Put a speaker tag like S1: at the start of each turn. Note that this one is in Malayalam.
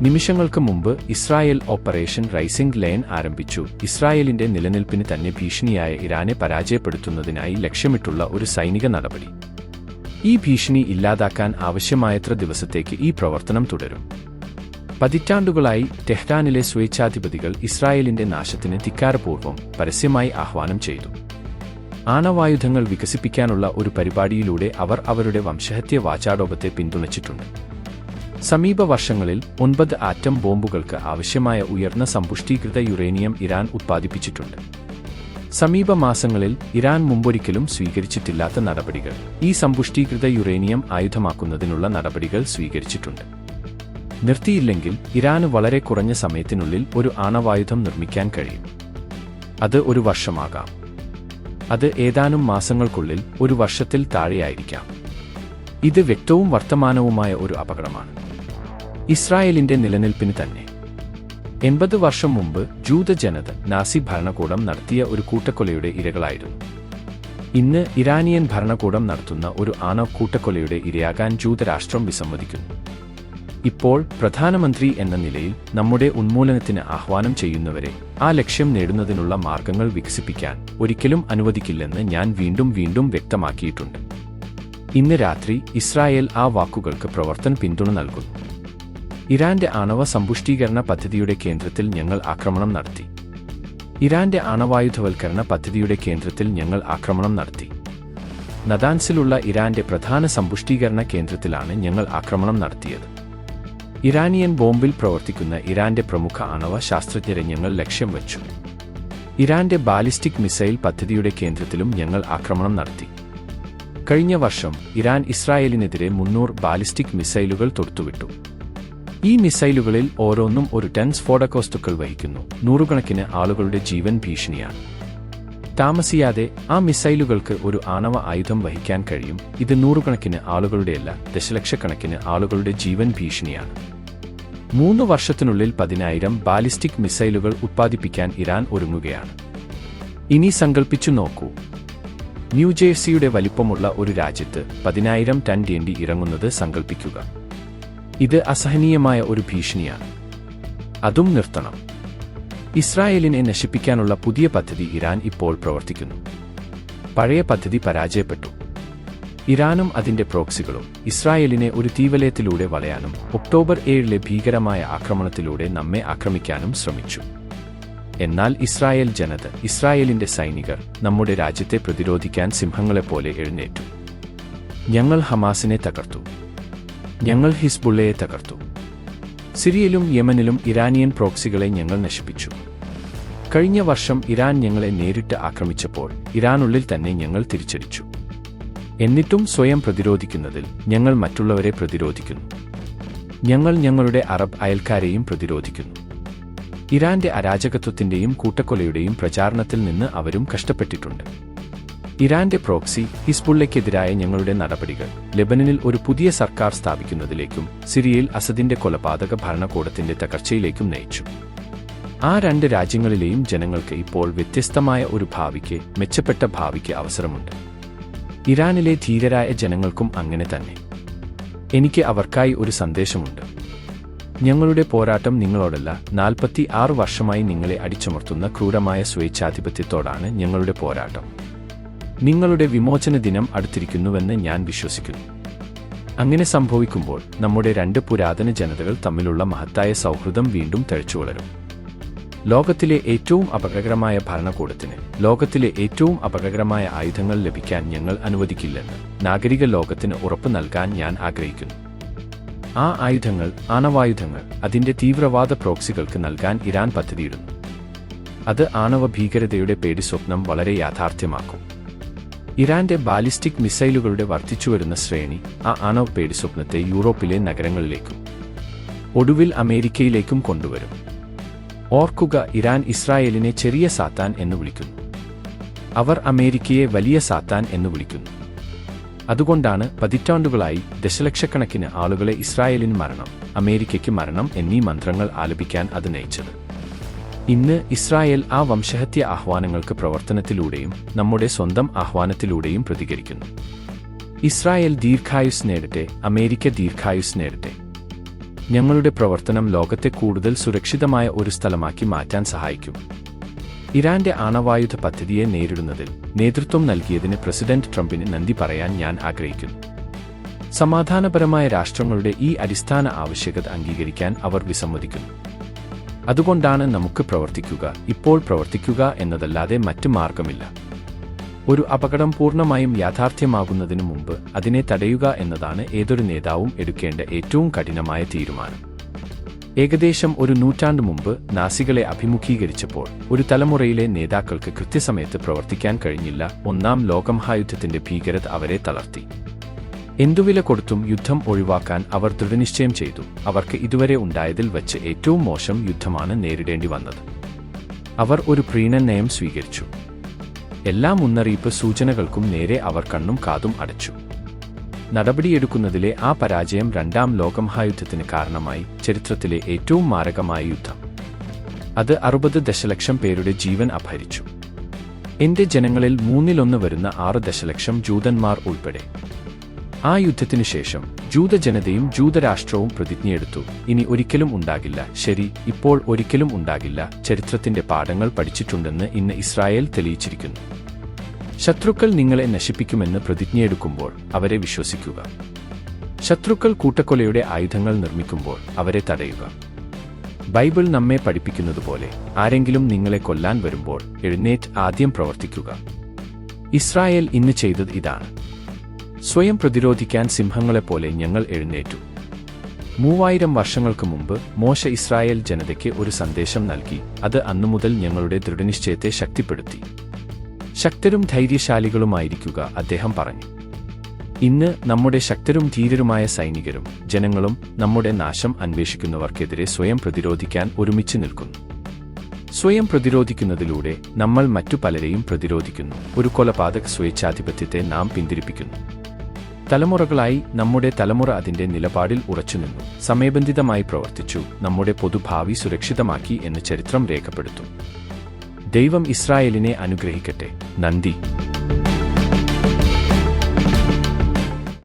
S1: നിമിഷങ്ങൾക്ക് മുമ്പ് ഇസ്രായേൽ ഓപ്പറേഷൻ റൈസിംഗ് ലൈൻ ആരംഭിച്ചു. ഇസ്രായേലിന്റെ നിലനിൽപ്പിന് തന്നെ ഭീഷണിയായ ഇറാനെ പരാജയപ്പെടുത്തുന്നതിനായി ലക്ഷ്യമിട്ടുള്ള ഒരു സൈനിക നടപടി. ഈ ഭീഷണി ഇല്ലാതാക്കാൻ ആവശ്യമായത്ര ദിവസത്തേക്ക് ഈ പ്രവർത്തനം തുടരും. പതിറ്റാണ്ടുകളായി ടെഹ്റാനിലെ സ്വേച്ഛാധിപതികൾ ഇസ്രായേലിന്റെ നാശത്തിന് ധിക്കാരപൂർവം പരസ്യമായി ആഹ്വാനം ചെയ്തു. ആണവായുധങ്ങൾ വികസിപ്പിക്കാനുള്ള ഒരു പരിപാടിയിലൂടെ അവർ അവരുടെ വംശഹത്യ വാചാടോപത്തെ പിന്തുണച്ചിട്ടുണ്ട്. സമീപ വർഷങ്ങളിൽ ഒൻപത് ആറ്റം ബോംബുകൾക്ക് ആവശ്യമായ ഉയർന്ന സമ്പുഷ്ടീകൃത യുറേനിയം ഇറാൻ ഉത്പാദിപ്പിച്ചിട്ടുണ്ട്. സമീപ മാസങ്ങളിൽ ഇറാൻ മുമ്പൊരിക്കലും സ്വീകരിച്ചിട്ടില്ലാത്ത നടപടികൾ. ഈ സമ്പുഷ്ടീകൃത യുറേനിയം ആയുധമാക്കുന്നതിനുള്ള നടപടികൾ സ്വീകരിച്ചിട്ടുണ്ട്. നിർത്തിയില്ലെങ്കിൽ ഇറാന് വളരെ കുറഞ്ഞ സമയത്തിനുള്ളിൽ ഒരു ആണവായുധം നിർമ്മിക്കാൻ കഴിയും. അത് ഒരു വർഷമാകാം. അത് ഏതാനും മാസങ്ങൾക്കുള്ളിൽ ഒരു വർഷത്തിൽ താഴെയായിരിക്കാം. ഇത് വ്യക്തവും വർത്തമാനവുമായ ഒരു അപകടമാണ്. ഇസ്രായേലിന്റെ നിലനിൽപ്പിന് തന്നെ. എൺപത് വർഷം മുമ്പ് ജൂത ജനത നാസി ഭരണകൂടം നടത്തിയ ഒരു കൂട്ടക്കൊലയുടെ ഇരകളായിരുന്നു. ഇന്ന് ഇറാനിയൻ ഭരണകൂടം നടത്തുന്ന ഒരു ആണവ കൂട്ടക്കൊലയുടെ ഇരയാകാൻ ജൂതരാഷ്ട്രം വിസമ്മതിക്കുന്നു. ഇപ്പോൾ പ്രധാനമന്ത്രി എന്ന നിലയിൽ നമ്മുടെ ഉന്മൂലനത്തിന് ആഹ്വാനം ചെയ്യുന്നവരെ ആ ലക്ഷ്യം നേടുന്നതിനുള്ള മാർഗങ്ങൾ വികസിപ്പിക്കാൻ ഒരിക്കലും അനുവദിക്കില്ലെന്ന് ഞാൻ വീണ്ടും വീണ്ടും വ്യക്തമാക്കിയിട്ടുണ്ട്. ഇന്ന് രാത്രി ഇസ്രായേൽ ആ വാക്കുകൾക്ക് പ്രവർത്തന പിന്തുണ നൽകുന്നു. ഇറാന്റെ ആണവ സമ്പുഷ്ടീകരണ പദ്ധതിയുടെ കേന്ദ്രത്തിൽ ഞങ്ങൾ ആക്രമണം നടത്തി. ഇറാന്റെ ആണവായുധവൽക്കരണ പദ്ധതിയുടെ കേന്ദ്രത്തിൽ ഞങ്ങൾ ആക്രമണം നടത്തി. നദാൻസിലുള്ള ഇറാന്റെ പ്രധാന സമ്പുഷ്ടീകരണ കേന്ദ്രത്തിലാണ് ഞങ്ങൾ ആക്രമണം നടത്തിയത്. ഇറാനിയൻ ബോംബിൽ പ്രവർത്തിക്കുന്ന ഇറാന്റെ പ്രമുഖ ആണവ ശാസ്ത്രജ്ഞരെ ഞങ്ങൾ ലക്ഷ്യം വച്ചു. ഇറാന്റെ ബാലിസ്റ്റിക് മിസൈൽ പദ്ധതിയുടെ കേന്ദ്രത്തിലും ഞങ്ങൾ ആക്രമണം നടത്തി. കഴിഞ്ഞ വർഷം ഇറാൻ ഇസ്രായേലിനെതിരെ മുന്നൂറ് ബാലിസ്റ്റിക് മിസൈലുകൾ തൊടുത്തുവിട്ടു. ഈ മിസൈലുകളിൽ ഓരോന്നും ഒരു ടൺ സ്ഫോടകവസ്തുക്കൾ വഹിക്കുന്നു. നൂറുകണക്കിന് ആളുകളുടെ ജീവൻ ഭീഷണിയാണ്. താമസിയാതെ ആ മിസൈലുകൾക്ക് ഒരു ആണവ ആയുധം വഹിക്കാൻ കഴിയും. ഇത് നൂറുകണക്കിന് ആളുകളുടെയല്ല ദശലക്ഷക്കണക്കിന് ആളുകളുടെ ജീവൻ ഭീഷണിയാണ്. മൂന്ന് വർഷത്തിനുള്ളിൽ പതിനായിരം ബാലിസ്റ്റിക് മിസൈലുകൾ ഉത്പാദിപ്പിക്കാൻ ഇറാൻ ഒരുങ്ങുകയാണ്. ഇനി സങ്കൽപ്പിച്ചു നോക്കൂ. ന്യൂജേഴ്സിയുടെ വലിപ്പമുള്ള ഒരു രാജ്യത്ത് പതിനായിരം ടൺ ടേണ്ടി ഇറങ്ങുന്നത് സങ്കൽപ്പിക്കുക. ഇത് അസഹനീയമായ ഒരു ഭീഷണിയാണ്. അതും നിർത്തണം. ഇസ്രായേലിനെ നശിപ്പിക്കാനുള്ള പുതിയ പദ്ധതി ഇറാൻ ഇപ്പോൾ പ്രവർത്തിക്കുന്നു. പഴയ പദ്ധതി പരാജയപ്പെട്ടു. ഇറാനും അതിന്റെ പ്രോക്സികളും ഇസ്രായേലിനെ ഒരു തീവലയത്തിലൂടെ വളയാനും ഒക്ടോബർ ഏഴിലെ ഭീകരമായ ആക്രമണത്തിലൂടെ നമ്മെ ആക്രമിക്കാനും ശ്രമിച്ചു. എന്നാൽ ഇസ്രായേൽ ജനത ഇസ്രായേലിന്റെ സൈനികർ നമ്മുടെ രാജ്യത്തെ പ്രതിരോധിക്കാൻ സിംഹങ്ങളെപ്പോലെ എഴുന്നേറ്റു. ഞങ്ങൾ ഹമാസിനെ തകർത്തു. ഞങ്ങൾ ഹിസ്ബുള്ളയെ തകർത്തു. സിറിയയിലും യമനിലും ഇറാനിയൻ പ്രോക്സികളെ ഞങ്ങൾ നശിപ്പിച്ചു. കഴിഞ്ഞ വർഷം ഇറാൻ ഞങ്ങളെ നേരിട്ട് ആക്രമിച്ചപ്പോൾ ഇറാനുള്ളിൽ തന്നെ ഞങ്ങൾ തിരിച്ചടിച്ചു. എന്നിട്ടും സ്വയം പ്രതിരോധിക്കുന്നതിൽ ഞങ്ങൾ മറ്റുള്ളവരെ പ്രതിരോധിക്കുന്നു. ഞങ്ങൾ ഞങ്ങളുടെ അറബ് അയൽക്കാരെയും പ്രതിരോധിക്കുന്നു. ഇറാന്റെ അരാജകത്വത്തിന്റെയും കൂട്ടക്കൊലയുടെയും പ്രചാരണത്തിൽ നിന്ന് അവരും കഷ്ടപ്പെട്ടിട്ടുണ്ട്. ഇറാന്റെ പ്രോക്സി ഹിസ്ബുള്ളയ്ക്കെതിരായ ഞങ്ങളുടെ നടപടികൾ. ലെബനനിൽ ഒരു പുതിയ സർക്കാർ സ്ഥാപിക്കുന്നതിലേക്കും സിറിയയിൽ അസദിന്റെ കൊലപാതക ഭരണകൂടത്തിന്റെ തകർച്ചയിലേക്കും നയിച്ചു. ആ രണ്ട് രാജ്യങ്ങളിലെയും ജനങ്ങൾക്ക് ഇപ്പോൾ വ്യത്യസ്തമായ ഒരു ഭാവിക്ക് മെച്ചപ്പെട്ട ഭാവിക്ക് അവസരമുണ്ട്. ഇറാനിലെ ധീരരായ ജനങ്ങൾക്കും അങ്ങനെ തന്നെ. എനിക്ക് അവർക്കായി ഒരു സന്ദേശമുണ്ട്. ഞങ്ങളുടെ പോരാട്ടം നിങ്ങളോടല്ല നാൽപ്പത്തി ആറ് വർഷമായി നിങ്ങളെ അടിച്ചമർത്തുന്ന ക്രൂരമായ സ്വേച്ഛാധിപത്യത്തോടാണ് ഞങ്ങളുടെ പോരാട്ടം. നിങ്ങളുടെ വിമോചന ദിനം അടുത്തിരിക്കുന്നുവെന്ന് ഞാൻ വിശ്വസിക്കുന്നു. അങ്ങനെ സംഭവിക്കുമ്പോൾ നമ്മുടെ രണ്ട് പുരാതന ജനതകൾ തമ്മിലുള്ള മഹത്തായ സൗഹൃദം വീണ്ടും തഴച്ചുവളരും ലോകത്തിലെ ഏറ്റവും അപകടകരമായ ഭരണകൂടത്തിന് ലോകത്തിലെ ഏറ്റവും അപകടകരമായ ആയുധങ്ങൾ ലഭിക്കാൻ ഞങ്ങൾ അനുവദിക്കില്ലെന്ന് നാഗരിക ലോകത്തിന് ഉറപ്പ് നൽകാൻ ഞാൻ ആഗ്രഹിക്കുന്നു. ആ ആയുധങ്ങൾ ആണവായുധങ്ങൾ അതിന്റെ തീവ്രവാദ പ്രോക്സികൾക്ക് നൽകാൻ ഇറാൻ പദ്ധതിയിടുന്നു. അത് ആണവ ഭീകരതയുടെ പേടി സ്വപ്നം വളരെ യാഥാർത്ഥ്യമാക്കും. ഇറാന്റെ ബാലിസ്റ്റിക് മിസൈലുകളുടെ വർദ്ധിച്ചുവരുന്ന ശ്രേണി ആ ആണവ പേടിസ്വപ്നത്തെ യൂറോപ്പിലെ നഗരങ്ങളിലേക്കും ഒടുവിൽ അമേരിക്കയിലേക്കും കൊണ്ടുവരും. ഓർക്കുക ഇറാൻ ഇസ്രായേലിനെ ചെറിയ സാത്താൻ എന്ന് വിളിക്കുന്നു. അവർ അമേരിക്കയെ വലിയ സാത്താൻ എന്ന് വിളിക്കുന്നു. അതുകൊണ്ടാണ് പതിറ്റാണ്ടുകളായി ദശലക്ഷക്കണക്കിന് ആളുകളെ ഇസ്രായേലിന് മരണം അമേരിക്കയ്ക്ക് മരണം എന്നീ മന്ത്രങ്ങൾ ആലപിക്കാൻ അത് നയിച്ചത്. ഇന്ന് ഇസ്രായേൽ ആ വംശഹത്യ ആഹ്വാനങ്ങൾക്ക് പ്രവർത്തനത്തിലൂടെയും നമ്മുടെ സ്വന്തം ആഹ്വാനത്തിലൂടെയും പ്രതികരിക്കുന്നു. ഇസ്രായേൽ ദീർഘായുസ് നേടട്ടെ അമേരിക്ക ദീർഘായുസ് നേടട്ടെ. ഞങ്ങളുടെ പ്രവർത്തനം ലോകത്തെ കൂടുതൽ സുരക്ഷിതമായ ഒരു സ്ഥലമാക്കി മാറ്റാൻ സഹായിക്കും. ഇറാന്റെ ആണവായുധ പദ്ധതിയെ നേരിടുന്നതിൽ നേതൃത്വം നൽകിയതിന് പ്രസിഡന്റ് ട്രംപിന് നന്ദി പറയാൻ ഞാൻ ആഗ്രഹിക്കുന്നു. സമാധാനപരമായ രാഷ്ട്രങ്ങളുടെ ഈ അടിസ്ഥാന ആവശ്യകത അംഗീകരിക്കാൻ അവർ വിസമ്മതിക്കുന്നു. അതുകൊണ്ടാണ് നമുക്ക് പ്രവർത്തിക്കുക ഇപ്പോൾ പ്രവർത്തിക്കുക എന്നതല്ലാതെ മറ്റു മാർഗമില്ല. ഒരു അപകടം പൂർണമായും യാഥാർത്ഥ്യമാകുന്നതിനു മുമ്പ് അതിനെ തടയുക എന്നതാണ് ഏതൊരു നേതാവും എടുക്കേണ്ട ഏറ്റവും കഠിനമായ തീരുമാനം. ഏകദേശം ഒരു നൂറ്റാണ്ട് മുമ്പ് നാസികളെ അഭിമുഖീകരിച്ചപ്പോൾ ഒരു തലമുറയിലെ നേതാക്കൾക്ക് കൃത്യസമയത്ത് പ്രവർത്തിക്കാൻ കഴിഞ്ഞില്ല. ഒന്നാം ലോകമഹായുദ്ധത്തിന്റെ ഭീകരത അവരെ തളർത്തി. എന്തുവില കൊടുത്തും യുദ്ധം ഒഴിവാക്കാൻ അവർ ദൃഢനിശ്ചയം ചെയ്തു. അവർക്ക് ഇതുവരെ ഉണ്ടായതിൽ വച്ച് ഏറ്റവും മോശം യുദ്ധമാണ് നേരിടേണ്ടി വന്നത്. അവർ ഒരു പ്രീണൻ നയം സ്വീകരിച്ചു. എല്ലാ മുന്നറിയിപ്പ് സൂചനകൾക്കും നേരെ അവർ കണ്ണും കാതും അടച്ചു. നടപടിയെടുക്കുന്നതിലെ ആ പരാജയം രണ്ടാം ലോകമഹായുദ്ധത്തിന് കാരണമായി ചരിത്രത്തിലെ ഏറ്റവും മാരകമായ യുദ്ധം. അത് അറുപത് ദശലക്ഷം പേരുടെ ജീവൻ അപഹരിച്ചു. എന്റെ ജനങ്ങളിൽ മൂന്നിലൊന്ന് വരുന്ന ആറ് ദശലക്ഷം ജൂതന്മാർ ഉൾപ്പെടെ. ആ യുദ്ധത്തിനു ശേഷം ജൂതജനതയും ജൂതരാഷ്ട്രവും പ്രതിജ്ഞയെടുത്തു. ഇനി ഒരിക്കലും ഉണ്ടാകില്ല. ശരി ഇപ്പോൾ ഒരിക്കലും ഉണ്ടാകില്ല. ചരിത്രത്തിന്റെ പാഠങ്ങൾ പഠിച്ചിട്ടുണ്ടെന്ന് ഇന്ന് ഇസ്രായേൽ തെളിയിച്ചിരിക്കുന്നു. ശത്രുക്കൾ നിങ്ങളെ നശിപ്പിക്കുമെന്ന് പ്രതിജ്ഞയെടുക്കുമ്പോൾ അവരെ വിശ്വസിക്കുക. ശത്രുക്കൾ കൂട്ടക്കൊലയുടെ ആയുധങ്ങൾ നിർമ്മിക്കുമ്പോൾ അവരെ തടയുക. ബൈബിൾ നമ്മെ പഠിപ്പിക്കുന്നതുപോലെ ആരെങ്കിലും നിങ്ങളെ കൊല്ലാൻ വരുമ്പോൾ എഴുന്നേറ്റ് ആദ്യം പ്രവർത്തിക്കുക. ഇസ്രായേൽ ഇന്ന് ചെയ്തത് ഇതാണ്. സ്വയം പ്രതിരോധിക്കാൻ സിംഹങ്ങളെപ്പോലെ ഞങ്ങൾ എഴുന്നേറ്റു. മൂവായിരം വർഷങ്ങൾക്ക് മുമ്പ് മോശ ഇസ്രായേൽ ജനതയ്ക്ക് ഒരു സന്ദേശം നൽകി. അത് അന്നുമുതൽ ഞങ്ങളുടെ ദൃഢനിശ്ചയത്തെ ശക്തിപ്പെടുത്തി. ശക്തരും ധൈര്യശാലികളുമായിരിക്കുക അദ്ദേഹം പറഞ്ഞു. ഇന്ന് നമ്മുടെ ശക്തരും ധീരരുമായ സൈനികരും ജനങ്ങളും നമ്മുടെ നാശം അന്വേഷിക്കുന്നവർക്കെതിരെ സ്വയം പ്രതിരോധിക്കാൻ ഒരുമിച്ച് നിൽക്കുന്നു. സ്വയം പ്രതിരോധിക്കുന്നതിലൂടെ നമ്മൾ മറ്റു പലരെയും പ്രതിരോധിക്കുന്നു. ഒരു കൊലപാതക സ്വേച്ഛാധിപത്യത്തെ നാം പിന്തിരിപ്പിക്കുന്നു. തലമുറകളായി നമ്മുടെ തലമുറ അതിന്റെ നിലപാടിൽ ഉറച്ചുനിന്നു സമയബന്ധിതമായി പ്രവർത്തിച്ചു. നമ്മുടെ പൊതുഭാവി സുരക്ഷിതമാക്കി എന്ന് ചരിത്രം രേഖപ്പെടുത്തും. ദൈവം ഇസ്രായേലിനെ അനുഗ്രഹിക്കട്ടെ. നന്ദി.